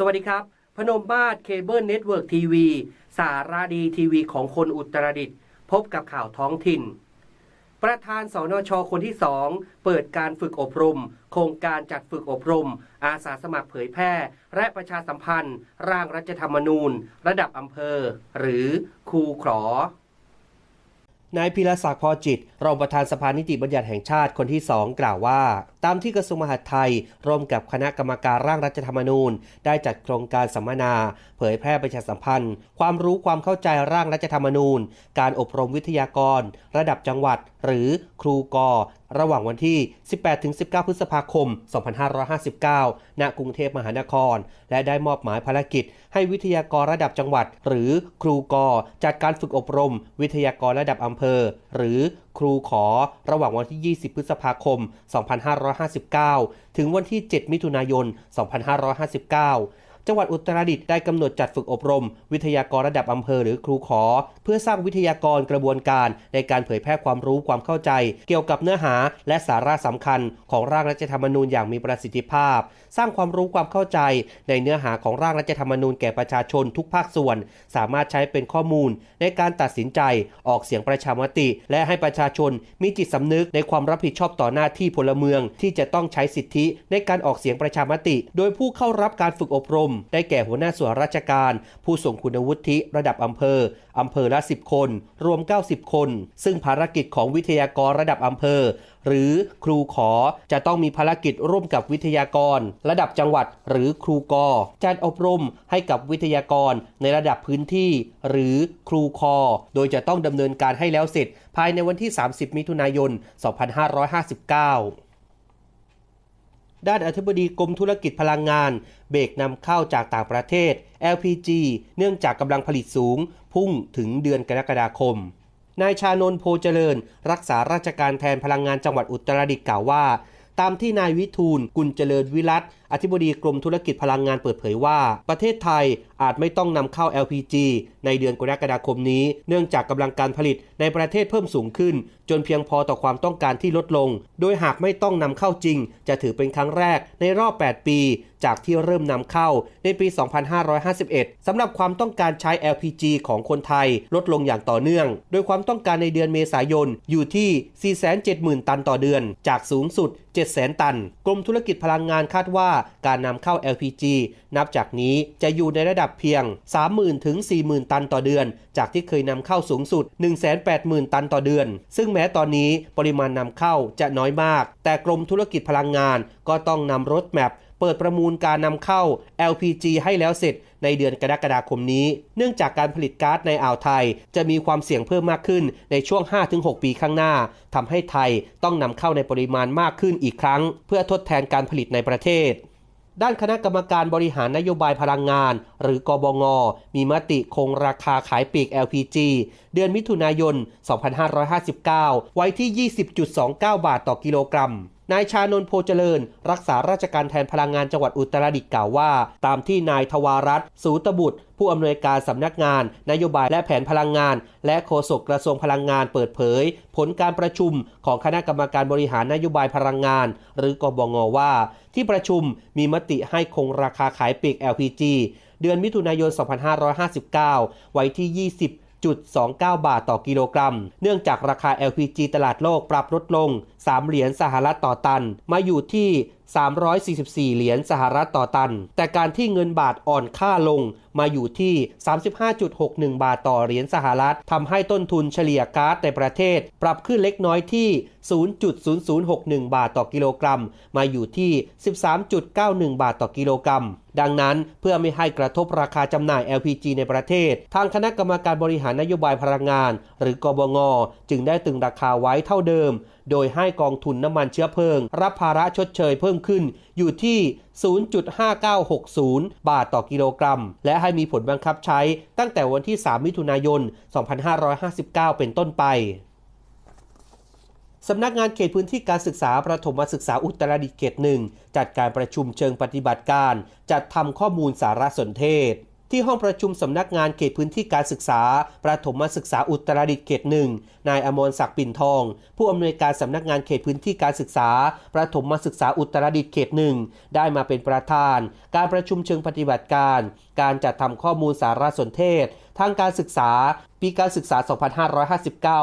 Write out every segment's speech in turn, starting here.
สวัสดีครับ พนมมาศเคเบิลเน็ตเวิร์กทีวีสาราดีทีวีของคนอุตรดิตถ์พบกับข่าวท้องถิ่น ประธานสนชคนที่สองเปิดการฝึกอบรม โครงการจัดฝึกอบรม อาสาสมัครเผยแพร่ และประชาสัมพันธ์ ร่างรัฐธรรมนูญ ระดับอำเภอ หรือครูขอนายพิรศักดิ์พอจิตรองประธานสภานิติบัญญัติแห่งชาติคนที่สองกล่าวว่าตามที่กระทรวงมหาดไทย ร่วมกับคณะกรรมการร่างรัฐธรรมนูญ ได้จัดโครงการสัมมนา เผยแพร่ประชาสัมพันธ์ ความรู้ความเข้าใจร่างรัฐธรรมนูญ การอบรมวิทยากร ระดับจังหวัด หรือครูกอระหว่างวันที่ 18-19 พฤษภาคม 2559 ณ กรุงเทพมหานคร และได้มอบหมายภารกิจ ให้วิทยากรระดับจังหวัด หรือครูกอจัดการฝึกอบรม วิทยากรระดับอำเภอ หรือ ครูขอระหว่างวันที่ 20 พฤษภาคม 2559 ถึงวันที่ 7 มิถุนายน 2559 จังหวัดอุตรดิตถ์ได้กำหนดจัดฝึกอบรม วิทยากรระดับอำเภอหรือครูขอ เพื่อสร้างวิทยากรกระบวนการในการเผยแพร่ความรู้ความเข้าใจ เกี่ยวกับเนื้อหา และสาระสำคัญ ของร่างรัฐธรรมนูญอย่างมีประสิทธิภาพ สร้างความรู้ความเข้าใจ ในเนื้อหาของร่างรัฐธรรมนูญแก่ประชาชนทุกภาคส่วน สามารถใช้เป็นข้อมูล ในการตัดสินใจออกเสียงประชามติ และให้ประชาชนมีจิตสำนึกในความรับผิดชอบต่อหน้าที่พลเมือง ที่จะต้องใช้สิทธิในการออกเสียงประชามติ โดยผู้เข้ารับการฝึกอบรมได้แก่หัวหน้าส่วนราชการ ผู้ส่งคุณวุฒิระดับอำเภออำเภอละ 10 คน รวม 90 คน ซึ่งภารกิจของวิทยากรระดับอำเภอ หรือครูขอจะต้องมีภารกิจร่วมกับวิทยากร ระดับจังหวัด หรือครูกอจัดอบรมให้กับวิทยากรในระดับพื้นที่ หรือครูคอ โดยจะต้องดำเนินการให้แล้วเสร็จ ภายในวันที่ 30 มิถุนายน 2559 ด้านอธิบดีกรมธุรกิจพลังงาน เบรกนำเข้าจากต่างประเทศ LPG เนื่องจากกำลังผลิตสูง พุ่งถึงเดือนกรกฎาคม นายชานนโพเจริญ รักษาราชการแทนพลังงานจังหวัดอุตรดิตถ์กล่าวว่า ตามที่นายวิทูลกุลเจริญวิรัต อธิบดีกรมธุรกิจพลังงานเปิดเผยว่า ประเทศไทยอาจไม่ต้องนำเข้า LPG ในเดือนกรกฎาคมนี้ เนื่องจากกำลังการผลิตในประเทศเพิ่มสูงขึ้น จนเพียงพอต่อความต้องการที่ลดลง โดยหากไม่ต้องนำเข้าจริง จะถือเป็นครั้งแรกในรอบ 8 ปี จากที่เริ่มนำเข้าในปี 2551สำหรับความต้องการใช้ LPG ของคนไทยลดลงอย่างต่อเนื่อง โดยความต้องการในเดือนเมษายนอยู่ที่ 470,000 ตันต่อเดือน จากสูงสุด 700,000 ตัน กรมธุรกิจพลังงานคาดว่าการนำเข้า LPG นับจากนี้จะอยู่ในระดับเพียง 30,000ถึง40,000 ตันต่อเดือน จากที่เคยนำเข้าสูงสุด 180,000 ตันต่อเดือน ซึ่งแม้ตอนนี้ปริมาณนำเข้าจะน้อยมาก แต่กรมธุรกิจพลังงาน ก็ต้องนำรถแมพเปิดประมูลการนำเข้า LPG ให้แล้วเสร็จในเดือนกรกฎาคมนี้ เนื่องจากการผลิตก๊าซในอ่าวไทย จะมีความเสี่ยงเพิ่มมากขึ้นในช่วง 5-6 ปีข้างหน้าทำให้ไทยต้องนำเข้าในปริมาณมากขึ้นอีกครั้ง เพื่อทดแทนการผลิตในประเทศ ด้านคณะกรรมการบริหารนโยบายพลังงาน หรือกบง มีมติคงราคาขายปลีก LPG เดือนมิถุนายน 2559 ไว้ที่ 20.29 บาทต่อกิโลกรัม นายชานนโพเจริญ รักษาราชการแทนพลังงานจังหวัดอุตรดิตถ์กล่าวว่า ตามที่นายทวารัตน์สูตบุตร ผู้อำนวยการสำนักงาน นโยบายและแผนพลังงาน และโฆษกกระทรวงพลังงานเปิดเผย ผลการประชุมของคณะกรรมการบริหารนโยบายพลังงาน หรือกบงว่า ที่ประชุมมีมติให้คงราคาขายปลีก LPG เดือนมิถุนายน 2559 ไว้ที่ 20 0.29 บาทต่อกิโลกรัม เนื่องจากราคา LPG ตลาดโลกปรับลดลง 3 เหรียญสหรัฐต่อตัน มาอยู่ที่ 344 เหรียญสหรัฐต่อตัน แต่การที่เงินบาทอ่อนค่าลงมาอยู่ที่ 35.61 บาทต่อเหรียญสหรัฐทำให้ต้นทุนเฉลี่ยก๊าซในประเทศ ปรับขึ้นเล็กน้อยที่ 0.0061 บาทต่อกิโลกรัม มาอยู่ที่ 13.91 บาทต่อกิโลกรัมดังนั้นเพื่อไม่ให้กระทบราคาจำหน่าย LPG ในประเทศ ทางคณะกรรมการบริหารนโยบายพลังงาน หรือกบง จึงได้ตึงราคาไว้เท่าเดิม โดยให้กองทุนน้ำมันเชื้อเพลิง รับภาระชดเชยเพิ่มขึ้นอยู่ที่ 0.5960 บาทต่อกิโลกรัม และให้มีผลบังคับใช้ตั้งแต่วันที่ 3 มิถุนายน 2559 เป็นต้นไปสำนักงานเขตพื้นที่การศึกษาประถมศึกษาอุตรดิตถ์เขตหนึ่งจัดการประชุมเชิงปฏิบัติการ จัดทำข้อมูลสารสนเทศ ที่ห้องประชุมสำนักงานเขตพื้นที่การศึกษา ประถมศึกษาอุตรดิตถ์เขตหนึ่งนายอมรศักดิ์ปิ่นทอง ผู้อำนวยการสำนักงานเขตพื้นที่การศึกษา ประถมศึกษาอุตรดิตถ์เขตหนึ่งได้มาเป็นประธาน การประชุมเชิงปฏิบัติการ การจัดทำข้อมูลสารสนเทศ ทางการศึกษา ปีการศึกษา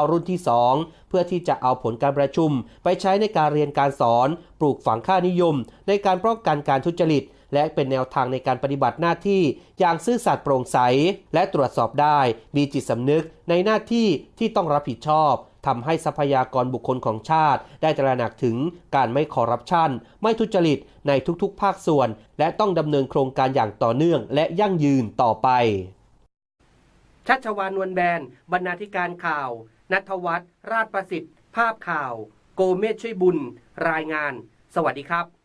2559 รุ่นที่ 2 เพื่อที่จะเอาผลการประชุม ไปใช้ในการเรียนการสอน ปลูกฝังค่านิยม ในการป้องกันการทุจริต และเป็นแนวทางในการปฏิบัติหน้าที่อย่างซื่อสัตย์โปร่งใส และตรวจสอบได้ มีจิตสำนึกในหน้าที่ที่ต้องรับผิดชอบทำให้ทรัพยากรบุคคลของชาติ ได้ตระหนักถึงการไม่คอร์รัปชัน ไม่ทุจริตในทุกๆ ภาคส่วน และต้องดำเนินโครงการอย่างต่อเนื่อง และยั่งยืนต่อไป ชัชวานนวลแบน บรรณาธิการข่าว นัทวัฒน์ราชประสิทธิ์ ภาพข่าว โกเมศช่วยบุญ รายงาน สวัสดีครับ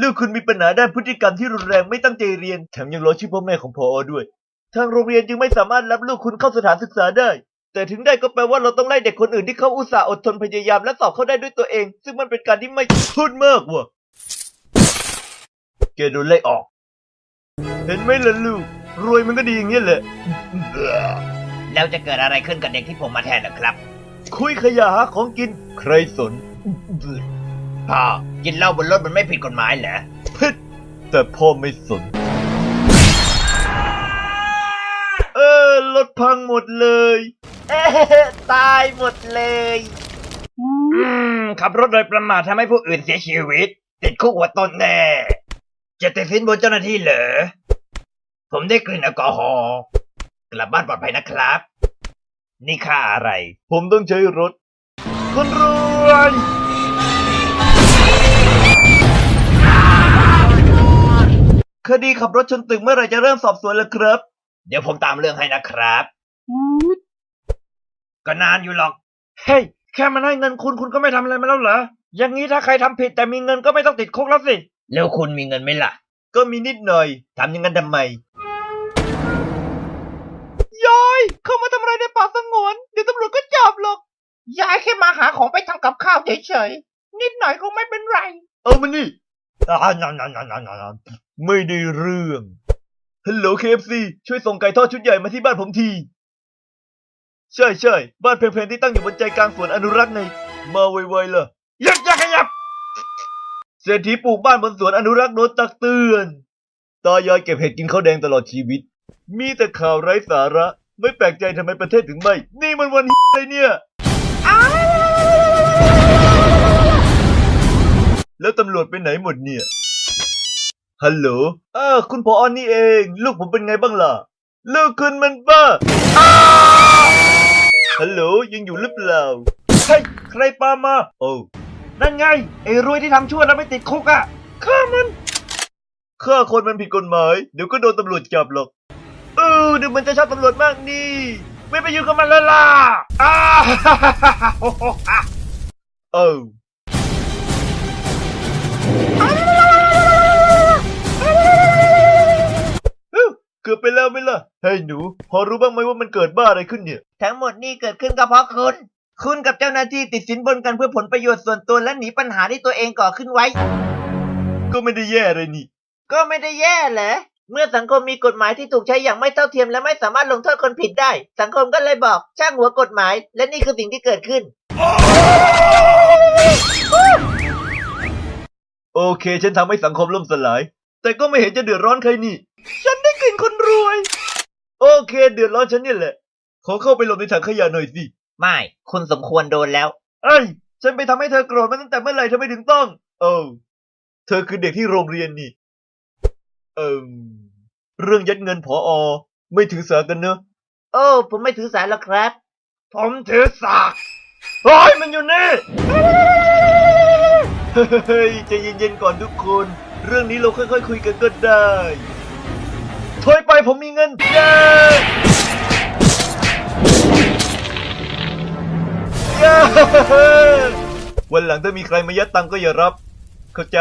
ลูกคุณมีปัญหาด้านพฤติกรรมที่รุนแรงไม่ตั้งใจเรียน แถมยังล้อชื่อพ่อแม่ของพอด้วย ทางโรงเรียนจึงไม่สามารถรับลูกคุณเข้าสถานศึกษาได้ แต่ถึงได้ก็แปลว่าเราต้องไล่เด็กคนอื่นที่เขาอุตส่าห์อดทนพยายามและสอบเข้าได้ด้วยตัวเอง ซึ่งมันเป็นการที่ไม่พูดมากว่ะแกโดนไล่ออก เห็นไหมล่ะลูก รวยมันก็ดีอย่างเงี้ยแหละ แล้วจะเกิดอะไรขึ้นกับเด็กที่ผมมาแทนเหรอครับ คุยขยะหาของกิน ใครสน พ่อกินเหล้าบนรถมันไม่ผิดกฎหมายเหรอพิษแต่พ่อไม่สน เออรถพังหมดเลย เอ๊ะตายหมดเลย อืม ขับรถโดยประมาททำให้ผู้อื่นเสียชีวิต ติดคุกหัวต้นแน่ จะติดสินบนเจ้าหน้าที่เหรอ ผมได้กลิ่นแอลกอฮอล์กลับบ้านปลอดภัยนะครับ นี่ค่าอะไร ผมต้องใช้รถ คนรวย คดีขับรถชนตึกเมื่อไหรจะเริ่มสอบสวนแล้วครับ เดี๋ยวผมตามเรื่องให้นะครับก็นานอยู่หรอก เฮ้ย แค่มันให้เงินคุณคุณก็ไม่ทำอะไรมาแล้วเหรอ อย่างนี้ถ้าใครทำผิดแต่มีเงินก็ไม่ต้องติดคุกแล้วสิ แล้วคุณมีเงินไหมล่ะ ก็มีนิดหน่อยทำอย่างนั้นทำไม ยาย เข้ามาทำอะไรในป่าสงวน เดี๋ยวตำรวจก็จับหรอก ยายแค่มาหาของไปทำกับข้าวเฉยๆ นิดหน่อยคงไม่เป็นไร เอามานี่ ไม่ได้เรื่องฮัลโหล KFC ช่วยส่งไก่ทอดชุดใหญ่มาที่บ้านผมที ใช่ใช่บ้านเพลงๆที่ตั้งอยู่บนใจกลางสวนอนุรักษ์ไงมาไวๆล่ะยับยับขยับเศรษฐีปลูกบ้านบนสวนอนุรักษ์โดนตักเตือนตายายเก็บเห็ดกินข้าวแดงตลอดชีวิต มีแต่ข่าวไร้สาระ ไม่แปลกใจทำไมประเทศถึงไม่ นี่มันวันอะไรเนี่ย แล้วตำรวจไปไหนหมดเนี่ย ฮัลโหลอ้าคุณพออนี่เอง ลูกผมเป็นไงบ้างล่ะ ลูกคุณมันบ้าอ้าฮัลโหลยังอยู่หรือเปล่าเฮ้ยใครปามา โอ้นั่นไงไอ้รวยที่ทำชั่วแล้วไม่ติดคุกอะฆ่ามันฆ่าคนมันผิดกฎหมาย เดี๋ยวก็โดนตำรวจจับหรอกเออเดี๋ยวมันจะชอบตำรวจมากนี่ ไม่ไปอยู่กับมันแล้วล่ะอ้าเกือบไปแล้วไหมล่ะเฮ้ยหนู พอรู้บ้างไหมว่ามันเกิดบ้าอะไรขึ้นเนี่ย ทั้งหมดนี่เกิดขึ้นก็เพราะคุณ คุณกับเจ้าหน้าที่ติดสินบนกันเพื่อผลประโยชน์ส่วนตัวและหนีปัญหาที่ตัวเองก่อขึ้นไว้ ก็ไม่ได้แย่เลยนี่ ก็ไม่ได้แย่แหละ เมื่อสังคมมีกฎหมายที่ถูกใช้อย่างไม่เท่าเทียมและไม่สามารถลงโทษคนผิดได้ สังคมก็เลยบอกช่างหัวกฎหมาย และนี่คือสิ่งที่เกิดขึ้น โอเค ฉันทำให้สังคมล่มสลาย แต่ก็ไม่เห็นจะเดือดร้อนใครนี่ ฉันได้กลิ่นคนรวย โอเคเดือดร้อนฉันเนี่ยแหละ ขอเข้าไปหลบในถังขยะหน่อยสิ ไม่ คุณสมควรโดนแล้ว เอ้ย ฉันไปทำให้เธอโกรธมาตั้งแต่เมื่อไหร่ทำไมถึงต้องโอ้เธอคือเด็กที่โรงเรียนนี่ เอิมเรื่องยัดเงินผออไม่ถือสากันเนอะโอ้ผมไม่ถือสายแล้วครับ ผมถือสากโอ้ยมันอยู่นี่ เฮ้ยใจเย็นๆก่อนทุกคน เรื่องนี้เราค่อยๆคุยกันก็ได้ ถอยไปผมมีเงินเย้เย้วันหลังถ้ามีใครมายัดตังก็อย่ารับ เข้าใจ